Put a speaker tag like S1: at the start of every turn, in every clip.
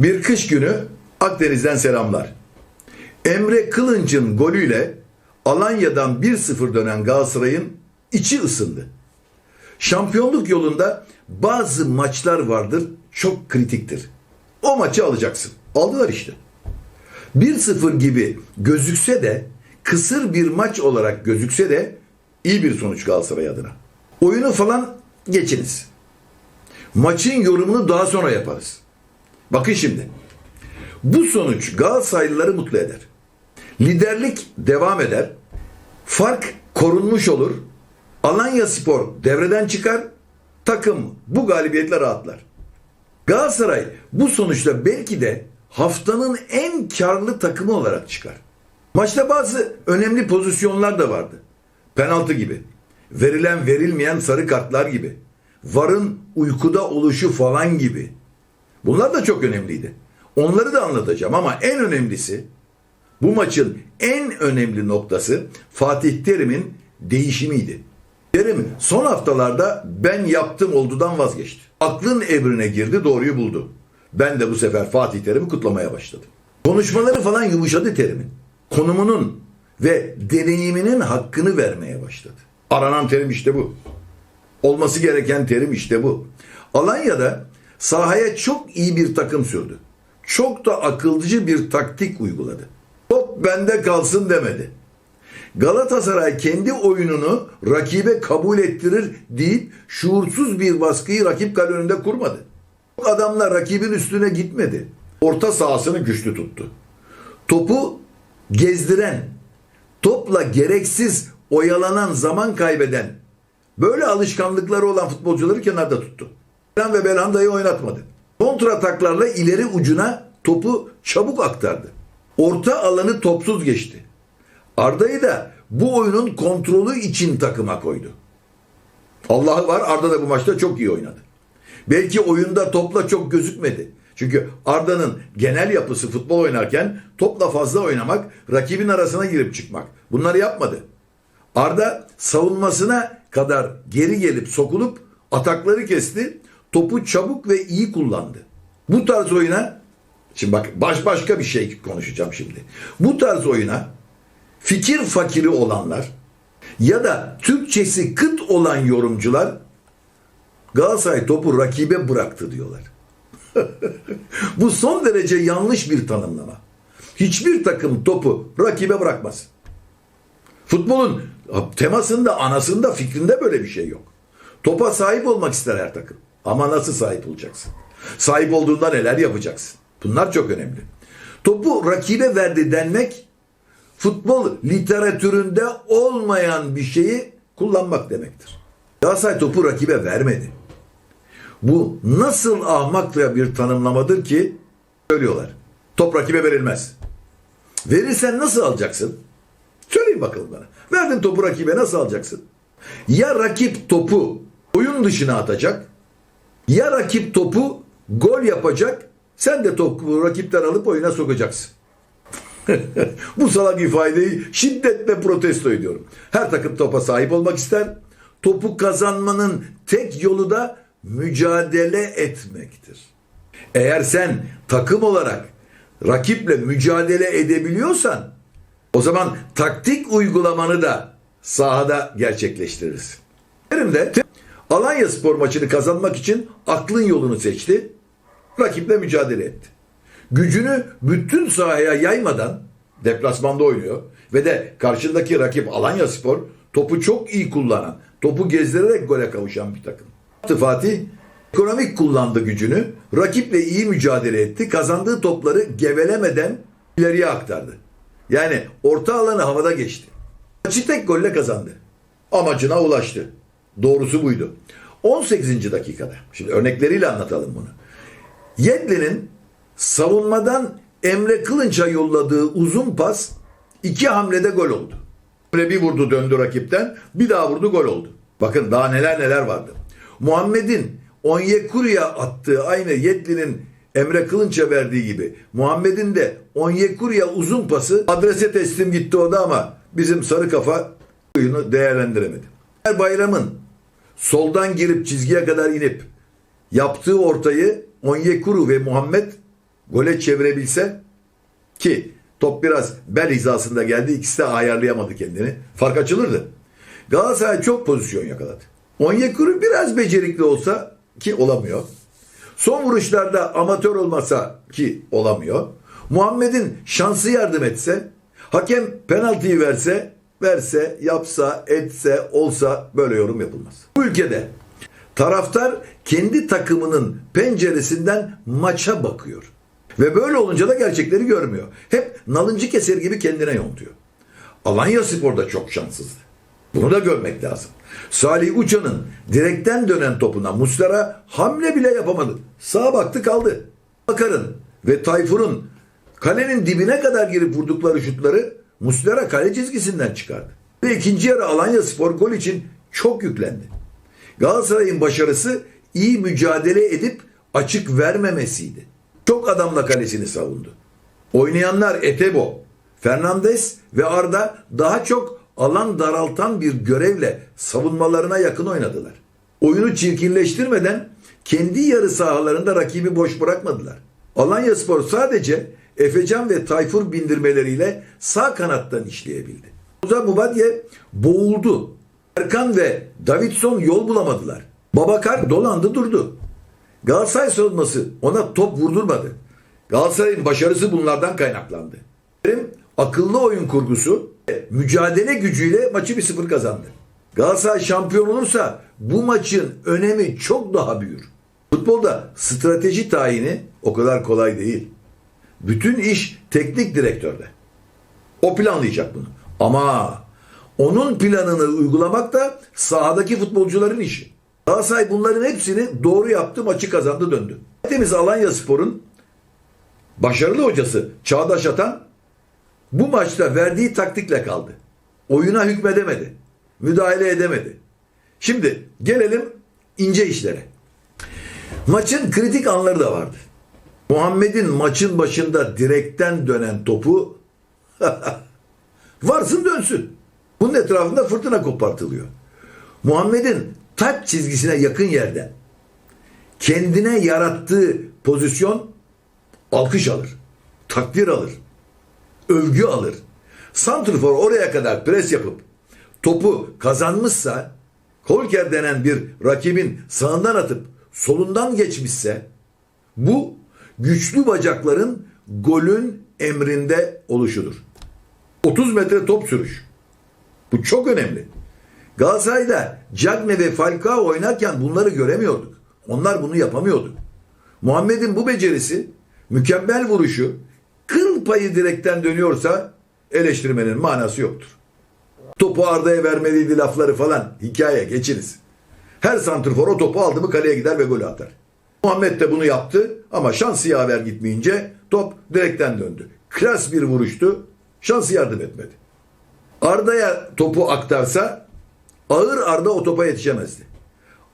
S1: Bir kış günü Akdeniz'den selamlar. Emre Kılınç'ın golüyle Alanya'dan 1-0 dönen Galatasaray'ın içi ısındı. Şampiyonluk yolunda bazı maçlar vardır çok kritiktir. O maçı alacaksın. Aldılar işte. 1-0 gibi gözükse de kısır bir maç olarak gözükse de iyi bir sonuç Galatasaray adına. Oyunu falan geçiniz. Maçın yorumunu daha sonra yaparız. Bakın şimdi. Bu sonuç Galatasaraylıları mutlu eder. Liderlik devam eder. Fark korunmuş olur. Alanya Spor devreden çıkar. Takım bu galibiyetle rahatlar. Galatasaray bu sonuçla belki de haftanın en karlı takımı olarak çıkar. Maçta bazı önemli pozisyonlar da vardı. Penaltı gibi. Verilen verilmeyen sarı kartlar gibi. Varın uykuda oluşu falan gibi. Bunlar da çok önemliydi. Onları da anlatacağım ama en önemlisi bu maçın en önemli noktası Fatih Terim'in değişimiydi. Terim son haftalarda ben yaptım oldudan vazgeçti. Aklın evrine girdi doğruyu buldu. Ben de bu sefer Fatih Terim'i kutlamaya başladım. Konuşmaları falan yumuşadı Terim'in. Konumunun ve deneyiminin hakkını vermeye başladı. Aranan terim işte bu. Olması gereken terim işte bu. Alanya'da sahaya çok iyi bir takım sürdü. Çok da akılcı bir taktik uyguladı. Top bende kalsın demedi. Galatasaray kendi oyununu rakibe kabul ettirir deyip şuursuz bir baskıyı rakip kale önünde kurmadı. Adamlar rakibin üstüne gitmedi. Orta sahasını güçlü tuttu. Topu gezdiren, topla gereksiz oyalanan, zaman kaybeden, böyle alışkanlıkları olan futbolcuları kenarda tuttu. Belhan ve Belhanda'yı oynatmadı. Kontrataklarla ileri ucuna topu çabuk aktardı. Orta alanı topsuz geçti. Arda'yı da bu oyunun kontrolü için takıma koydu. Allah'ı var Arda da bu maçta çok iyi oynadı. Belki oyunda topla çok gözükmedi. Çünkü Arda'nın genel yapısı futbol oynarken topla fazla oynamak, rakibin arasına girip çıkmak. Bunları yapmadı. Arda savunmasına kadar geri gelip sokulup atakları kesti. Topu çabuk ve iyi kullandı. Bu tarz oyuna şimdi bak baş başka bir şey konuşacağım şimdi. Bu tarz oyuna fikir fakiri olanlar ya da Türkçesi kıt olan yorumcular Galatasaray topu rakibe bıraktı diyorlar. Bu son derece yanlış bir tanımlama. Hiçbir takım topu rakibe bırakmaz. Futbolun temasında, anasında, fikrinde böyle bir şey yok. Topa sahip olmak ister her takım. Ama nasıl sahip olacaksın? Sahip olduğunda neler yapacaksın? Bunlar çok önemli. Topu rakibe verdi denmek futbol literatüründe olmayan bir şeyi kullanmak demektir. Galatasaray topu rakibe vermedi. Bu nasıl ahmakça bir tanımlamadır ki söylüyorlar. Top rakibe verilmez. Verirsen nasıl alacaksın? Söyleyin bakalım bana. Verdin topu rakibe nasıl alacaksın? Ya rakip topu oyun dışına atacak ya rakip topu gol yapacak sen de topu rakipten alıp oyuna sokacaksın. Bu salak ifadeyi şiddetle protesto ediyorum. Her takım topa sahip olmak ister. Topu kazanmanın tek yolu da mücadele etmektir. Eğer sen takım olarak rakiple mücadele edebiliyorsan o zaman taktik uygulamanı da sahada gerçekleştiririz. Benim de Alanya spor maçını kazanmak için aklın yolunu seçti. Rakiple mücadele etti. Gücünü bütün sahaya yaymadan deplasmanda oynuyor ve de karşındaki rakip Alanya Spor topu çok iyi kullanan, topu gezdirerek gole kavuşan bir takım. Fatih ekonomik kullandı gücünü, rakiple iyi mücadele etti, kazandığı topları gevelemeden ileriye aktardı. Yani orta alanı havada geçti. Maçı tek golle kazandı. Amacına ulaştı. Doğrusu buydu. 18. dakikada. Şimdi örnekleriyle anlatalım bunu. Yedlin'in savunmadan Emre Kılınç'a yolladığı uzun pas iki hamlede gol oldu. Emre bir vurdu döndü rakipten bir daha vurdu gol oldu. Bakın daha neler neler vardı. Muhammed'in Onyekuru'ya attığı aynı Yedlin'in Emre Kılınç'a verdiği gibi Muhammed'in de Onyekuru'ya uzun pası adrese teslim gitti o da ama bizim sarı kafa oyunu değerlendiremedi. Bayram'ın soldan girip çizgiye kadar inip yaptığı ortayı Onyekuru ve Muhammed gole çevirebilse ki top biraz bel hizasında geldi. İkisi de ayarlayamadı kendini. Fark açılırdı. Galatasaray çok pozisyon yakaladı. Onyekuru biraz becerikli olsa ki olamıyor. Son vuruşlarda amatör olmasa ki olamıyor. Muhammed'in şansı yardım etse, hakem penaltıyı verse, verse, yapsa, etse, olsa böyle yorum yapılmaz. Bu ülkede taraftar kendi takımının penceresinden maça bakıyor. Ve böyle olunca da gerçekleri görmüyor. Hep nalıncı keser gibi kendine yontuyor. Alanya Spor da çok şanssızdı. Bunu da görmek lazım. Salih Uçan'ın direkten dönen topuna Muslera hamle bile yapamadı. Sağa baktı kaldı. Bakar'ın ve Tayfur'un kalenin dibine kadar girip vurdukları şutları Muslera kale çizgisinden çıkardı. Ve ikinci yarı Alanya Spor gol için çok yüklendi. Galatasaray'ın başarısı iyi mücadele edip açık vermemesiydi. Çok adamla kalesini savundu. Oynayanlar Etebo, Fernandes ve Arda daha çok alan daraltan bir görevle savunmalarına yakın oynadılar. Oyunu çirkinleştirmeden kendi yarı sahalarında rakibi boş bırakmadılar. Alanya Spor sadece Efecan ve Tayfur bindirmeleriyle sağ kanattan işleyebildi. Burada Mubadye boğuldu. Erkan ve Davidson yol bulamadılar. Babakar dolandı durdu. Galatasaray savunması ona top vurdurmadı. Galatasaray'ın başarısı bunlardan kaynaklandı. Akıllı oyun kurgusu mücadele gücüyle maçı bir sıfır kazandı. Galatasaray şampiyon olursa bu maçın önemi çok daha büyür. Futbolda strateji tayini o kadar kolay değil. Bütün iş teknik direktörde. O planlayacak bunu. Ama onun planını uygulamak da sahadaki futbolcuların işi. Galatasaray bunların hepsini doğru yaptı, maçı kazandı döndü. Temiz Alanya Spor'un başarılı hocası Çağdaş Atan bu maçta verdiği taktikle kaldı. Oyuna hükmedemedi. Müdahale edemedi. Şimdi gelelim ince işlere. Maçın kritik anları da vardı. Muhammed'in maçın başında direkten dönen topu varsın dönsün. Bunun etrafında fırtına kopartılıyor. Muhammed'in taç çizgisine yakın yerden kendine yarattığı pozisyon alkış alır, takdir alır, övgü alır. Santrfor oraya kadar pres yapıp topu kazanmışsa Kolker denen bir rakibin sağından atıp solundan geçmişse bu güçlü bacakların golün emrinde oluşudur. 30 metre top sürüş. Bu çok önemli. Galatasaray'da Cagne ve Falcao oynarken bunları göremiyorduk. Onlar bunu yapamıyordu. Muhammed'in bu becerisi, mükemmel vuruşu, kıl payı direkten dönüyorsa eleştirmenin manası yoktur. Topu Arda'ya vermeliydi lafları falan hikaye geçiniz. Her santrfor o topu aldı mı kaleye gider ve golü atar. Muhammed de bunu yaptı ama şansı yaver gitmeyince top direkten döndü. Klas bir vuruştu. Şansı yardım etmedi. Arda'ya topu aktarsa ağır Arda o topa yetişemezdi.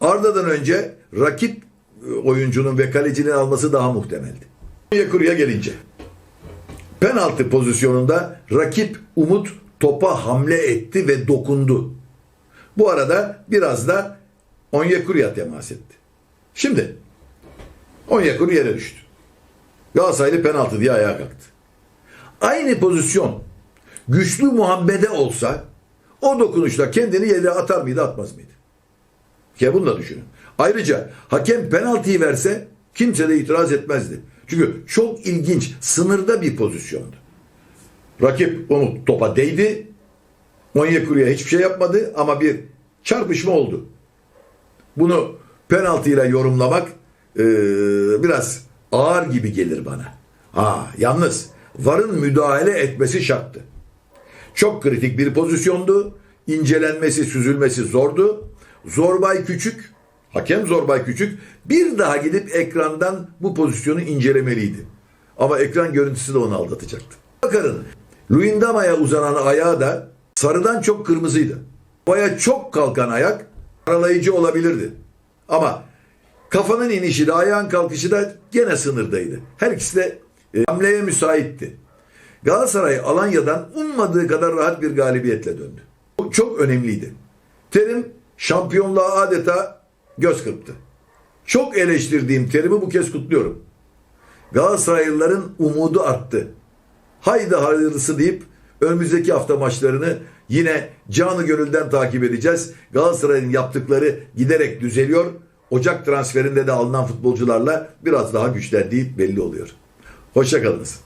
S1: Arda'dan önce rakip e, oyuncunun ve kalecinin alması daha muhtemeldi. Yekuru'ya gelince penaltı pozisyonunda rakip Umut topa hamle etti ve dokundu. Bu arada biraz da Onyekuru'ya temas etti. Şimdi Onyekuru yere düştü. Galatasaraylı penaltı diye ayağa kalktı. Aynı pozisyon güçlü Muhammed'e olsa o dokunuşla kendini yere atar mıydı atmaz mıydı? Ya bunu da düşünün. Ayrıca hakem penaltıyı verse kimse de itiraz etmezdi. Çünkü çok ilginç, sınırda bir pozisyondu. Rakip onu topa değdi. Onyekuru'ya hiçbir şey yapmadı ama bir çarpışma oldu. Bunu penaltıyla yorumlamak e, biraz ağır gibi gelir bana. Ha, yalnız VAR'ın müdahale etmesi şarttı. Çok kritik bir pozisyondu. İncelenmesi, süzülmesi zordu. Zorbay Küçük, hakem Zorbay Küçük bir daha gidip ekrandan bu pozisyonu incelemeliydi. Ama ekran görüntüsü de onu aldatacaktı. Bakarın, Luyendama'ya uzanan ayağı da sarıdan çok kırmızıydı. Baya çok kalkan ayak aralayıcı olabilirdi. Ama kafanın inişi de ayağın kalkışı da gene sınırdaydı. Her ikisi de e, hamleye müsaitti. Galatasaray Alanya'dan ummadığı kadar rahat bir galibiyetle döndü. Bu çok önemliydi. Terim şampiyonluğa adeta göz kırptı. Çok eleştirdiğim terimi bu kez kutluyorum. Galatasaraylıların umudu arttı. Haydi hayırlısı deyip önümüzdeki hafta maçlarını yine canı gönülden takip edeceğiz. Galatasaray'ın yaptıkları giderek düzeliyor. Ocak transferinde de alınan futbolcularla biraz daha güçlendiği belli oluyor. Hoşçakalınız.